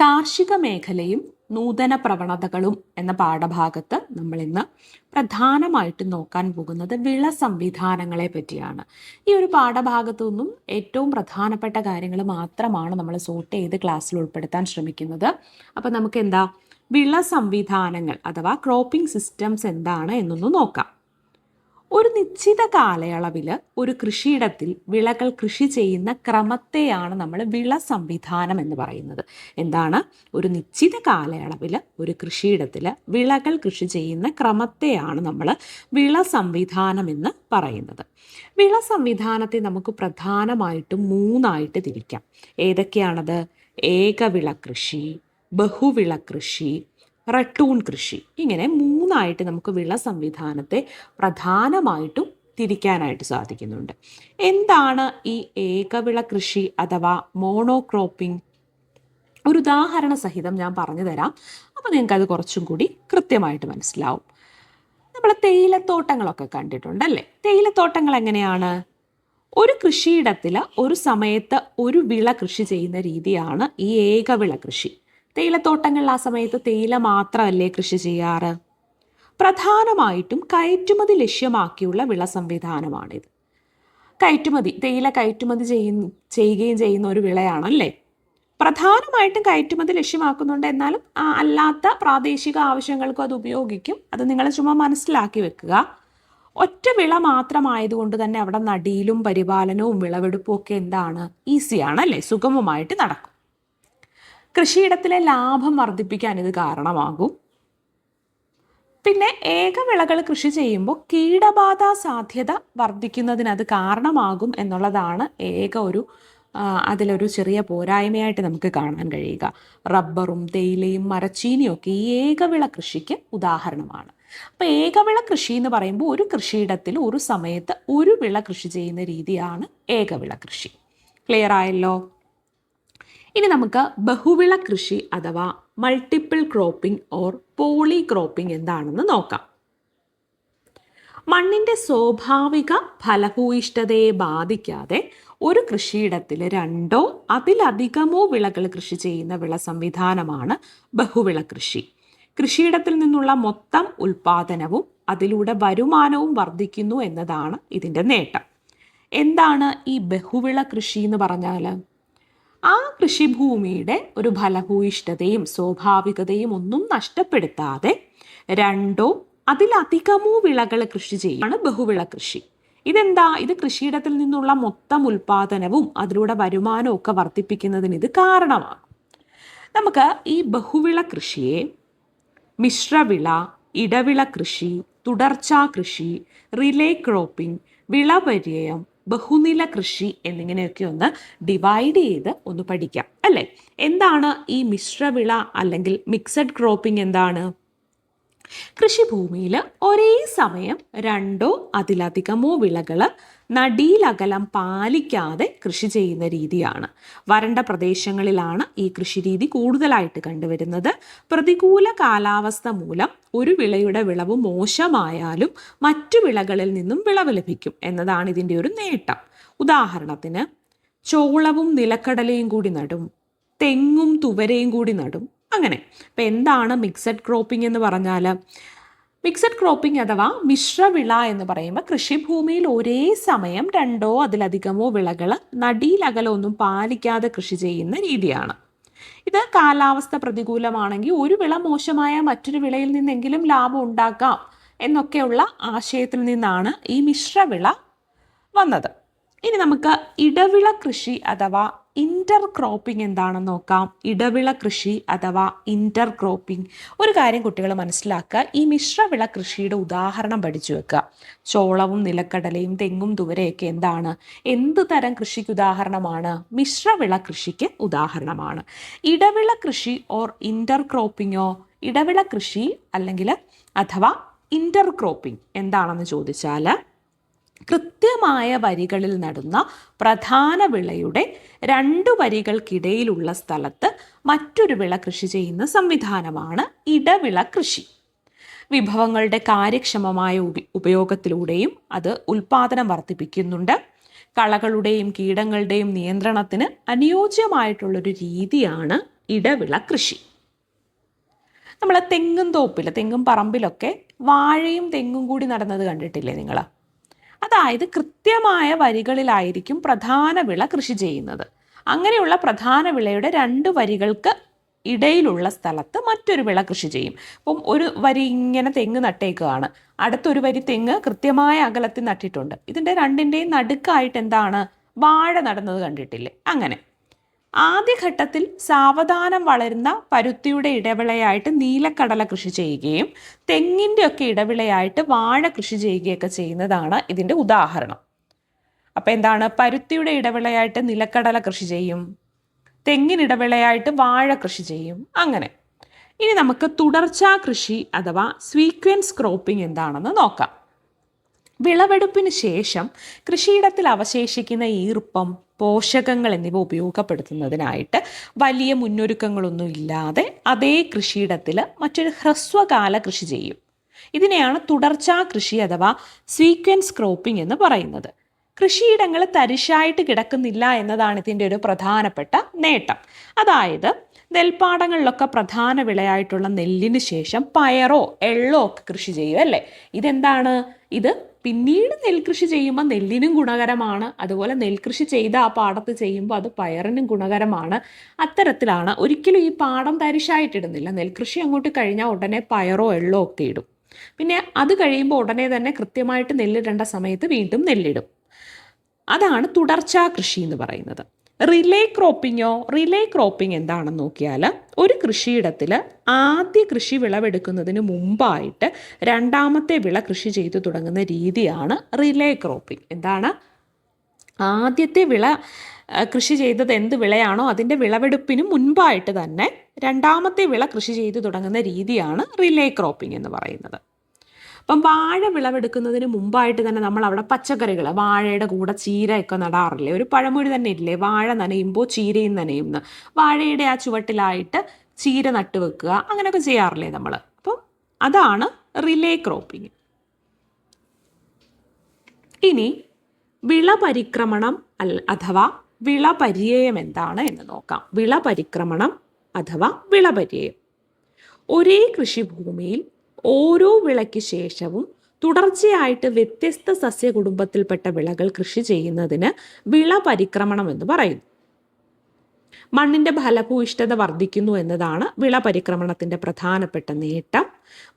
കാർഷിക മേഖലയും നൂതന പ്രവണതകളും എന്ന പാഠഭാഗത്ത് നമ്മൾ ഇന്ന് പ്രധാനമായിട്ടും നോക്കാൻ പോകുന്നത് വിള സംവിധാനങ്ങളെ പറ്റിയാണ്. ഈ ഒരു പാഠഭാഗത്തു നിന്നും ഏറ്റവും പ്രധാനപ്പെട്ട കാര്യങ്ങൾ മാത്രമാണ് നമ്മൾ സോട്ട് ചെയ്ത് ക്ലാസ്സിൽ ഉൾപ്പെടുത്താൻ ശ്രമിക്കുന്നത്. അപ്പം നമുക്ക് എന്താ വിള സംവിധാനങ്ങൾ അഥവാ ക്രോപ്പിംഗ് സിസ്റ്റംസ് എന്താണ് എന്നൊന്ന് നോക്കാം. ഒരു നിശ്ചിത കാലയളവിൽ ഒരു കൃഷിയിടത്തിൽ വിളകൾ കൃഷി ചെയ്യുന്ന ക്രമത്തെയാണ് നമ്മൾ വിള സംവിധാനം എന്ന് പറയുന്നത്. എന്താണ്? ഒരു നിശ്ചിത കാലയളവിൽ ഒരു കൃഷിയിടത്തിൽ വിളകൾ കൃഷി ചെയ്യുന്ന ക്രമത്തെയാണ് നമ്മൾ വിള സംവിധാനം എന്ന് പറയുന്നത്. വിള സംവിധാനത്തെ നമുക്ക് പ്രധാനമായിട്ടും മൂന്നായിട്ട് തിരിക്കാം. ഏതൊക്കെയാണത്? ഏകവിള കൃഷി ബഹുവിള കൃഷി റട്ടൂൺ കൃഷി ഇങ്ങനെ മൂന്നായിട്ട് നമുക്ക് വിള സംവിധാനത്തെ പ്രധാനമായിട്ടും തിരിക്കാനായിട്ട് സാധിക്കുന്നുണ്ട്. എന്താണ് ഈ ഏകവിള കൃഷി അഥവാ മോണോക്രോപ്പിംഗ് ഒരു ഉദാഹരണ സഹിതം ഞാൻ പറഞ്ഞു തരാം. അപ്പോൾ നിങ്ങൾക്ക് അത് കുറച്ചും കൂടി കൃത്യമായിട്ട് മനസ്സിലാവും. നമ്മൾ തേയിലത്തോട്ടങ്ങളൊക്കെ കണ്ടിട്ടുണ്ടല്ലേ? തേയിലത്തോട്ടങ്ങൾ എങ്ങനെയാണ്? ഒരു കൃഷിയിടത്തിൽ ഒരു സമയത്ത് ഒരു വിള കൃഷി ചെയ്യുന്ന രീതിയാണ് ഈ ഏകവിള കൃഷി. തേയിലത്തോട്ടങ്ങളിൽ ആ സമയത്ത് തേയില മാത്രമല്ലേ കൃഷി ചെയ്യാറ്? പ്രധാനമായിട്ടും കയറ്റുമതി ലക്ഷ്യമാക്കിയുള്ള വിള സംവിധാനമാണിത് കയറ്റുമതി തേയില കയറ്റുമതി ചെയ്യുന്ന ചെയ്യുകയും ചെയ്യുന്ന ഒരു വിളയാണല്ലേ? പ്രധാനമായിട്ടും കയറ്റുമതി ലക്ഷ്യമാക്കുന്നുണ്ട് എന്നാലും അല്ലാത്ത പ്രാദേശിക ആവശ്യങ്ങൾക്കും അത് ഉപയോഗിക്കും. അത് നിങ്ങൾ ചുമ്മാ മനസ്സിലാക്കി വെക്കുക. ഒറ്റ വിള മാത്രമായതുകൊണ്ട് തന്നെ അവിടെ നടിയിലും പരിപാലനവും വിളവെടുപ്പും ഒക്കെ എന്താണ്? ഈസിയാണ് അല്ലേ സുഗമമായിട്ട് നടക്കും. കൃഷിയിടത്തിലെ ലാഭം വർദ്ധിപ്പിക്കാൻ ഇത് കാരണമാകും. പിന്നെ ഏകവിളകൾ കൃഷി ചെയ്യുമ്പോൾ കീടബാധ സാധ്യത വർദ്ധിക്കുന്നതിന് അത് കാരണമാകും എന്നുള്ളതാണ് ഏക ഒരു അതിലൊരു ചെറിയ പോരായ്മയായിട്ട് നമുക്ക് കാണാൻ കഴിയുക. റബ്ബറും തേയിലയും മരച്ചീനിയും ഒക്കെ ഈ ഏകവിള കൃഷിക്ക് ഉദാഹരണമാണ്. അപ്പോൾ ഏകവിള കൃഷി എന്ന് പറയുമ്പോൾ ഒരു കൃഷിയിടത്തിൽ ഒരു സമയത്ത് ഒരു വിള കൃഷി ചെയ്യുന്ന രീതിയാണ് ഏകവിള കൃഷി. ക്ലിയർ ആയല്ലോ? ഇനി നമുക്ക് ബഹുവിള കൃഷി അഥവാ multiple cropping or poly cropping എന്താണെന്ന് നോക്കാം. മണ്ണിന്റെ സ്വാഭാവിക ഫലഭൂയിഷ്ഠതയെ ബാധിക്കാതെ ഒരു കൃഷിയിടത്തിൽ രണ്ടോ അതിലധികമോ വിളകൾ കൃഷി ചെയ്യുന്ന വിള സംവിധാനമാണ് ബഹുവിള കൃഷി. കൃഷിയിടത്തിൽ നിന്നുള്ള മൊത്തം ഉൽപാദനവും അതിലൂടെ വരുമാനവും വർദ്ധിക്കുന്നു എന്നതാണ് ഇതിന്റെ നേട്ടം. എന്താണ് ഈ ബഹുവിള കൃഷി എന്ന് പറഞ്ഞാൽ ആ കൃഷിഭൂമിയുടെ ഒരു ഫലഭൂയിഷ്ഠതയും സ്വാഭാവികതയും ഒന്നും നഷ്ടപ്പെടുത്താതെ രണ്ടോ അതിലധികമോ വിളകൾ കൃഷി ചെയ്യുകയാണ് ബഹുവിള കൃഷി. ഇതെന്താ? ഇത് കൃഷിയിടത്തിൽ നിന്നുള്ള മൊത്തം ഉൽപാദനവും അതിലൂടെ വരുമാനവും ഒക്കെ വർദ്ധിപ്പിക്കുന്നതിന് ഇത് കാരണമാണ് നമുക്ക് ഈ ബഹുവിള കൃഷിയെ മിശ്രവിള ഇടവിള കൃഷി തുടർച്ചാ കൃഷി റിലേ ക്രോപ്പിംഗ് വിളപര്യയം ബഹുനില കൃഷി എന്നിങ്ങനെയൊക്കെ ഒന്ന് ഡിവൈഡ് ചെയ്ത് ഒന്ന് പഠിക്കാം അല്ലേ? എന്താണ് ഈ മിശ്രവിള അല്ലെങ്കിൽ മിക്സഡ് ക്രോപ്പിംഗ് എന്താണ്? കൃഷിഭൂമിയിൽ ഒരേ സമയം രണ്ടോ അതിലധികമോ വിളകൾ നടീലകലം പാലിക്കാതെ കൃഷി ചെയ്യുന്ന രീതിയാണ്. വരണ്ട പ്രദേശങ്ങളിലാണ് ഈ കൃഷിരീതി കൂടുതലായിട്ട് കണ്ടുവരുന്നത്. പ്രതികൂല കാലാവസ്ഥ മൂലം ഒരു വിളയുടെ വിളവ് മോശമായാലും മറ്റു വിളകളിൽ നിന്നും വിളവ് ലഭിക്കും എന്നതാണ് ഇതിന്റെ ഒരു നേട്ടം. ഉദാഹരണത്തിന് ചോളവും നിലക്കടലയും കൂടി നടും തെങ്ങും തുവരയും കൂടി നടും അങ്ങനെ. അപ്പം എന്താണ് മിക്സഡ് ക്രോപ്പിംഗ് എന്ന് പറഞ്ഞാൽ മിക്സഡ് ക്രോപ്പിംഗ് അഥവാ മിശ്രവിള എന്ന് പറയുമ്പോൾ കൃഷിഭൂമിയിൽ ഒരേ സമയം രണ്ടോ അതിലധികമോ വിളകൾ നടീലകലൊന്നും പാലിക്കാതെ കൃഷി ചെയ്യുന്ന രീതിയാണ്. ഇത് കാലാവസ്ഥ പ്രതികൂലമാണെങ്കിൽ ഒരു വിള മോശമായ മറ്റൊരു വിളയിൽ നിന്നെങ്കിലും ലാഭം ഉണ്ടാക്കാം എന്നൊക്കെയുള്ള ആശയത്തിൽ നിന്നാണ് ഈ മിശ്രവിള വന്നത്. ഇനി നമുക്ക് ഇടവിള കൃഷി അഥവാ ഇന്റർ ക്രോപ്പിംഗ് എന്താണെന്ന് നോക്കാം. ഇടവിള കൃഷി അഥവാ ഇന്റർ ക്രോപ്പിംഗ് ഒരു കാര്യം കുട്ടികൾ മനസ്സിലാക്കുക. ഈ മിശ്രവിള കൃഷിയുടെ ഉദാഹരണം പഠിച്ചു വെക്കുക. ചോളവും നിലക്കടലയും തെങ്ങും തുവരയൊക്കെ എന്താണ്? എന്ത് തരം കൃഷിക്ക് ഉദാഹരണമാണ്? മിശ്രവിള കൃഷിക്ക് ഉദാഹരണമാണ്. ഇടവിള കൃഷി ഓർ ഇന്റർ ക്രോപ്പിങ്ങോ ഇടവിള കൃഷി അല്ലെങ്കിൽ അഥവാ ഇന്റർ ക്രോപ്പിംഗ് എന്താണെന്ന് ചോദിച്ചാൽ കൃത്യമായ വരികളിൽ നടുന്ന പ്രധാന വിളയുടെ രണ്ടു വരികൾക്കിടയിലുള്ള സ്ഥലത്ത് മറ്റൊരു വിള കൃഷി ചെയ്യുന്ന സംവിധാനമാണ് ഇടവിള കൃഷി. വിഭവങ്ങളുടെ കാര്യക്ഷമമായ ഉപ- ഉപയോഗത്തിലൂടെയും അത് ഉൽപാദനം വർദ്ധിപ്പിക്കുന്നുണ്ട്. കളകളുടെയും കീടങ്ങളുടെയും നിയന്ത്രണത്തിന് അനുയോജ്യമായിട്ടുള്ളൊരു രീതിയാണ് ഇടവിള കൃഷി. നമ്മൾ തെങ്ങും തോപ്പിൽ തെങ്ങും പറമ്പിലൊക്കെ വാഴയും തെങ്ങും കൂടി നടന്നത് കണ്ടിട്ടില്ലേ നിങ്ങൾ അതായത് കൃത്യമായ വരികളിലായിരിക്കും പ്രധാന വിള കൃഷി ചെയ്യുന്നത്. അങ്ങനെയുള്ള പ്രധാന വിളയുടെ രണ്ട് വരികൾക്ക് ഇടയിലുള്ള സ്ഥലത്ത് മറ്റൊരു വിള കൃഷി ചെയ്യും. അപ്പം ഒരു വരി ഇങ്ങനെ തെങ്ങ് നട്ടേക്കുകയാണ് അടുത്തൊരു വരി തെങ്ങ് കൃത്യമായ അകലത്തിൽ നട്ടിട്ടുണ്ട്. ഇതിന്റെ രണ്ടിന്റെയും നടുക്കായിട്ട് എന്താണ്? വാഴ നടന്നത് കണ്ടിട്ടില്ലേ? അങ്ങനെ. ആദ്യഘട്ടത്തിൽ സാവധാനം വളരുന്ന പരുത്തിയുടെ ഇടവിളയായിട്ട് നീലക്കടല കൃഷി ചെയ്യുകയും തെങ്ങിന്റെ ഒക്കെ ഇടവിളയായിട്ട് വാഴ കൃഷി ചെയ്യുകയൊക്കെ ചെയ്യുന്നതാണ് ഇതിന്റെ ഉദാഹരണം. അപ്പം എന്താണ്? പരുത്തിയുടെ ഇടവിളയായിട്ട് നിലക്കടല കൃഷി ചെയ്യും തെങ്ങിനിടവിളയായിട്ട് വാഴ കൃഷി ചെയ്യും അങ്ങനെ. ഇനി നമുക്ക് തുടർച്ചാ കൃഷി അഥവാ സ്വീക്വൻസ് ക്രോപ്പിംഗ് എന്താണെന്ന് നോക്കാം. വിളവെടുപ്പിന് ശേഷം കൃഷിയിടത്തിൽ അവശേഷിക്കുന്ന ഈർപ്പം പോഷകങ്ങൾ എന്നിവ ഉപയോഗപ്പെടുത്തുന്നതിനായിട്ട് വലിയ മുന്നൊരുക്കങ്ങളൊന്നും ഇല്ലാതെ അതേ കൃഷിയിടത്തിൽ മറ്റൊരു ഹ്രസ്വകാല കൃഷി ചെയ്യും. ഇതിനെയാണ് തുടർച്ചാ കൃഷി അഥവാ സീക്വൻസ് ക്രോപ്പിംഗ് എന്ന് പറയുന്നത്. കൃഷിയിടങ്ങൾ തരിശായിട്ട് കിടക്കുന്നില്ല എന്നതാണ് ഇതിന്റെ ഒരു പ്രധാനപ്പെട്ട നേട്ടം. അതായത് നെൽപ്പാടങ്ങളിലൊക്കെ പ്രധാന വിളയായിട്ടുള്ള നെല്ലിന് ശേഷം പയറോ എള്ളോ ഒക്കെ കൃഷി ചെയ്യും അല്ലേ? ഇതെന്താണ്? ഇത് പിന്നീട് നെൽകൃഷി ചെയ്യുമ്പോൾ നെല്ലിനും ഗുണകരമാണ്. അതുപോലെ നെൽകൃഷി ചെയ്ത ആ പാടത്ത് ചെയ്യുമ്പോൾ അത് പയറിനും ഗുണകരമാണ്. അത്തരത്തിലാണ് ഒരിക്കലും ഈ പാടം തരിശായിട്ടിടുന്നില്ല നെൽകൃഷി അങ്ങോട്ട് കഴിഞ്ഞാൽ ഉടനെ പയറോ എള്ളോ ഒക്കെ ഇടും. പിന്നെ അത് കഴിയുമ്പോൾ ഉടനെ തന്നെ കൃത്യമായിട്ട് നെല്ലിടേണ്ട സമയത്ത് വീണ്ടും നെല്ലിടും. അതാണ് തുടർച്ചാ കൃഷി എന്ന് പറയുന്നത്. റിലേ ക്രോപ്പിങ്ങോ റിലേ ക്രോപ്പിംഗ് എന്താണെന്ന് നോക്കിയാൽ ഒരു കൃഷിയിടത്തിൽ ആദ്യ കൃഷി വിളവെടുക്കുന്നതിന് മുമ്പായിട്ട് രണ്ടാമത്തെ വിള കൃഷി ചെയ്തു തുടങ്ങുന്ന രീതിയാണ് റിലേ ക്രോപ്പിംഗ് എന്താണ്? ആദ്യത്തെ വിള കൃഷി ചെയ്തത് എന്ത് വിളയാണോ അതിന്റെ വിളവെടുപ്പിന് മുൻപായിട്ട് തന്നെ രണ്ടാമത്തെ വിള കൃഷി ചെയ്തു തുടങ്ങുന്ന രീതിയാണ് റിലേ ക്രോപ്പിംഗ് എന്ന് പറയുന്നത്. അപ്പം വാഴ വിളവെടുക്കുന്നതിന് മുമ്പായിട്ട് തന്നെ നമ്മൾ അവിടെ പച്ചക്കറികൾ വാഴയുടെ കൂടെ ചീരയൊക്കെ നടാറില്ലേ? ഒരു പഴമൊഴി തന്നെ ഇല്ലേ? വാഴ നനയുമ്പോൾ ചീരയും നനയുന്നു. വാഴയുടെ ആ ചുവട്ടിലായിട്ട് ചീര നട്ടു വെക്കുക അങ്ങനെയൊക്കെ ചെയ്യാറില്ലേ നമ്മൾ അപ്പം അതാണ് റിലേ ക്രോപ്പിംഗ്. ഇനി വിള പരിക്രമണം അല്ല അഥവാ വിള പര്യയം എന്താണ് എന്ന് നോക്കാം. വിള പരിക്രമണം അഥവാ വിളപര്യേയം. ഒരേ കൃഷിഭൂമിയിൽ ഓരോ വിളയ്ക്ക് ശേഷവും തുടർച്ചയായിട്ട് വ്യത്യസ്ത സസ്യകുടുംബത്തിൽപ്പെട്ട വിളകൾ കൃഷി ചെയ്യുന്നതിന് വിള പരിക്രമണം എന്ന് പറയുന്നു. മണ്ണിന്റെ ഫലഭൂയിഷ്ഠത വർദ്ധിക്കുന്നു എന്നതാണ് വിള പരിക്രമണത്തിന്റെ പ്രധാനപ്പെട്ട നേട്ടം.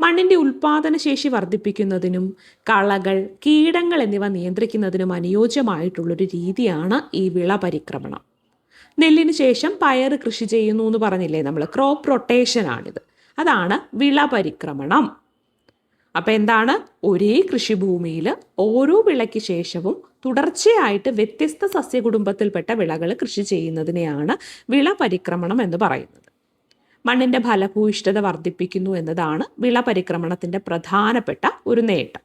മണ്ണിന്റെ ഉൽപാദനശേഷി വർദ്ധിപ്പിക്കുന്നതിനും കളകൾ കീടങ്ങൾ എന്നിവ നിയന്ത്രിക്കുന്നതിനും അനുയോജ്യമായിട്ടുള്ളൊരു രീതിയാണ് ഈ വിള പരിക്രമണം. നെല്ലിന് ശേഷം പയർ കൃഷി ചെയ്യുന്നു എന്ന് പറഞ്ഞില്ലേ നമ്മൾ ക്രോപ്പ് റൊട്ടേഷൻ ആണിത്. അതാണ് വിള പരിക്രമണം അപ്പം എന്താണ്? ഒരേ കൃഷിഭൂമിയിൽ ഓരോ വിളയ്ക്ക് ശേഷവും തുടർച്ചയായിട്ട് വ്യത്യസ്ത സസ്യകുടുംബത്തിൽപ്പെട്ട വിളകൾ കൃഷി ചെയ്യുന്നതിനെയാണ് വിള പരിക്രമണം എന്ന് പറയുന്നത്. മണ്ണിന്റെ ഫലഭൂയിഷ്ഠത വർദ്ധിപ്പിക്കുന്നു എന്നതാണ് വിള പരിക്രമണത്തിന്റെ പ്രധാനപ്പെട്ട ഒരു നേട്ടം.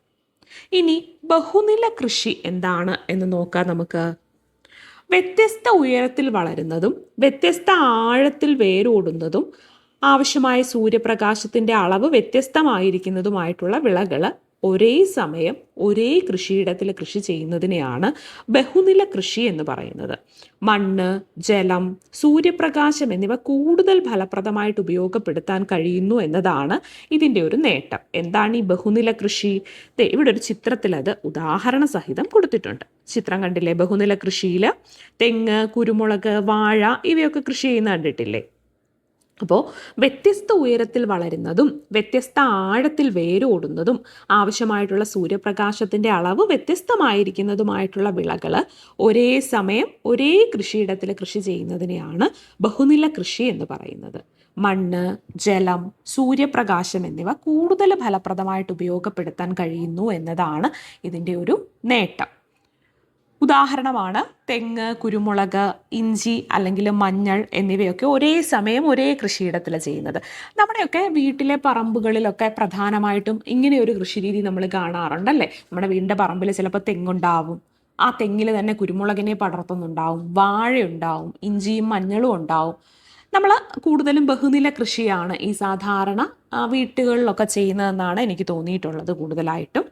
ഇനി ബഹുനില കൃഷി എന്താണ് എന്ന് നോക്കാം നമുക്ക്. വ്യത്യസ്ത ഉയരത്തിൽ വളരുന്നതും വ്യത്യസ്ത ആഴത്തിൽ വേരോടുന്നതും ആവശ്യമായ സൂര്യപ്രകാശത്തിന്റെ അളവ് വ്യത്യസ്തമായിരിക്കുന്നതുമായിട്ടുള്ള വിളകൾ ഒരേ സമയം ഒരേ കൃഷിയിടത്തിൽ കൃഷി ചെയ്യുന്നതിനെയാണ് ബഹുനില കൃഷി എന്ന് പറയുന്നത്. മണ്ണ് ജലം സൂര്യപ്രകാശം എന്നിവ കൂടുതൽ ഫലപ്രദമായിട്ട് ഉപയോഗപ്പെടുത്താൻ കഴിയുന്നു എന്നതാണ് ഇതിന്റെ ഒരു നേട്ടം. എന്താണ് ഈ ബഹുനില കൃഷി? ഇവിടെ ഒരു ചിത്രത്തിൽ അത് ഉദാഹരണ സഹിതം കൊടുത്തിട്ടുണ്ട്. ചിത്രം കണ്ടില്ലേ? ബഹുനില കൃഷിയിൽ തെങ്ങ് കുരുമുളക് വാഴ ഇവയൊക്കെ കൃഷി ചെയ്യുന്ന കണ്ടിട്ടില്ലേ? അപ്പോൾ വ്യത്യസ്ത ഉയരത്തിൽ വളരുന്നതും വ്യത്യസ്ത ആഴത്തിൽ വേരോടുന്നതും ആവശ്യമായിട്ടുള്ള സൂര്യപ്രകാശത്തിന്റെ അളവ് വ്യത്യസ്തമായിരിക്കുന്നതുമായിട്ടുള്ള വിളകൾ ഒരേ സമയം ഒരേ കൃഷിയിടത്തിൽ കൃഷി ചെയ്യുന്നതിനെയാണ് ബഹുനില കൃഷി എന്ന് പറയുന്നത്. മണ്ണ് ജലം സൂര്യപ്രകാശം എന്നിവ കൂടുതൽ ഫലപ്രദമായിട്ട് ഉപയോഗപ്പെടുത്താൻ കഴിയുന്നു എന്നതാണ് ഇതിന്റെ ഒരു നേട്ടം. ഉദാഹരണമാണ് തെങ്ങ് കുരുമുളക് ഇഞ്ചി അല്ലെങ്കിൽ മഞ്ഞൾ എന്നിവയൊക്കെ ഒരേ സമയം ഒരേ കൃഷിയിടത്തിൽ ചെയ്യുന്നത്. നമ്മുടെയൊക്കെ വീട്ടിലെ പറമ്പുകളിലൊക്കെ പ്രധാനമായിട്ടും ഇങ്ങനെ ഒരു കൃഷിരീതി നമ്മൾ കാണാറുണ്ടല്ലേ? നമ്മുടെ വീടിന്റെ പറമ്പിൽ ചിലപ്പോൾ തെങ്ങുണ്ടാവും. ആ തെങ്ങിൽ തന്നെ കുരുമുളകിനെ പടർത്തുന്നുണ്ടാവും വാഴയുണ്ടാവും ഇഞ്ചിയും മഞ്ഞളും ഉണ്ടാവും. നമ്മൾ കൂടുതലും ബഹുനില കൃഷിയാണ് ഈ സാധാരണ വീട്ടുകളിലൊക്കെ ചെയ്യുന്നതെന്നാണ് എനിക്ക് തോന്നിയിട്ടുള്ളത് കൂടുതലായിട്ടും.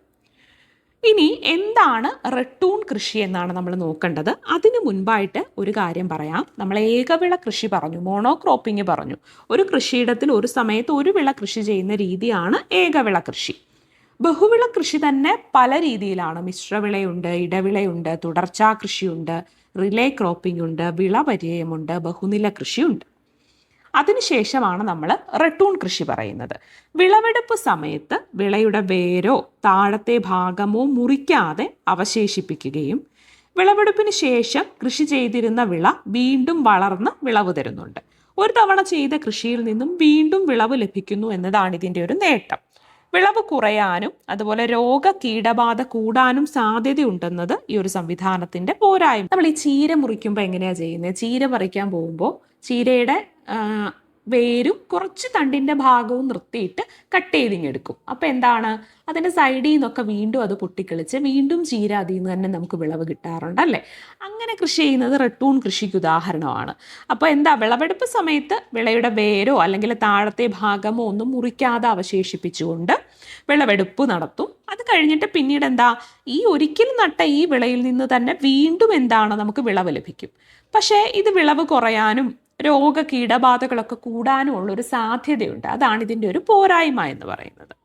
ഇനി എന്താണ് റെട്ടൂൺ കൃഷി എന്നാണ് നമ്മൾ നോക്കേണ്ടത്. അതിനു മുൻപായിട്ട് ഒരു കാര്യം പറയാം. നമ്മൾ ഏകവിള കൃഷി പറഞ്ഞു മോണോ മോണോക്രോപ്പിംഗ് പറഞ്ഞു. ഒരു കൃഷിയിടത്തിൽ ഒരു സമയത്ത് ഒരു വിള കൃഷി ചെയ്യുന്ന രീതിയാണ് ഏകവിള കൃഷി. ബഹുവിള കൃഷി തന്നെ പല രീതിയിലാണ്. മിശ്രവിളയുണ്ട് ഇടവിളയുണ്ട് തുടർച്ചാ കൃഷിയുണ്ട് റിലേ ക്രോപ്പിംഗ് ഉണ്ട് വിളപര്യമുണ്ട് ബഹുനില കൃഷിയുണ്ട്. അതിനുശേഷമാണ് നമ്മൾ റട്ടൂൺ കൃഷി പറയുന്നത്. വിളവെടുപ്പ് സമയത്ത് വിളയുടെ വേരോ താഴത്തെ ഭാഗമോ മുറിക്കാതെ അവശേഷിപ്പിക്കുകയും വിളവെടുപ്പിന് ശേഷം കൃഷി ചെയ്തിരുന്ന വിള വീണ്ടും വളർന്ന് വിളവ് തരുന്നുണ്ട്. ഒരു തവണ ചെയ്ത കൃഷിയിൽ നിന്നും വീണ്ടും വിളവ് ലഭിക്കുന്നു എന്നതാണ് ഇതിന്റെ ഒരു നേട്ടം. വിളവ് കുറയാനും അതുപോലെ രോഗ കീടബാധ കൂടാനും സാധ്യത ഉണ്ടെന്നത് ഈ ഒരു സംവിധാനത്തിന്റെ പോരായ്മ. നമ്മൾ ഈ ചീര മുറിക്കുമ്പോൾ എങ്ങനെയാ ചെയ്യുന്നത് ചീര പറിക്കാൻ പോകുമ്പോൾ ചീരയുടെ വേരും കുറച്ച് തണ്ടിന്റെ ഭാഗവും നിർത്തിയിട്ട് കട്ട് ചെയ്തിങ്ങെടുക്കും. അപ്പോൾ എന്താണ്? അതിന്റെ സൈഡിൽ നിന്നൊക്കെ വീണ്ടും അത് പൊട്ടിക്കളിച്ച് വീണ്ടും ചീര അതിൽ നിന്ന് തന്നെ നമുക്ക് വിളവ് കിട്ടാറുണ്ട് അല്ലേ? അങ്ങനെ കൃഷി ചെയ്യുന്നത് റെട്ടൂൺ കൃഷിക്ക് ഉദാഹരണമാണ്. അപ്പോൾ എന്താ? വിളവെടുപ്പ് സമയത്ത് വിളയുടെ വേരോ അല്ലെങ്കിൽ താഴത്തെ ഭാഗമോ ഒന്നും മുറിക്കാതെ അവശേഷിപ്പിച്ചുകൊണ്ട് വിളവെടുപ്പ് നടത്തും. അത് കഴിഞ്ഞിട്ട് പിന്നീട് എന്താ? ഈ ഒരിക്കൽ നട്ട ഈ വിളയിൽ നിന്ന് തന്നെ വീണ്ടും എന്താണ്? നമുക്ക് വിളവ് ലഭിക്കും. പക്ഷേ ഇത് വിളവ് കുറയാനും രോഗ കീടബാധകളൊക്കെ കൂടാനുമുള്ളൊരു സാധ്യതയുണ്ട്. അതാണ് ഇതിന്റെ ഒരു പോരായ്മ എന്ന് പറയുന്നത്.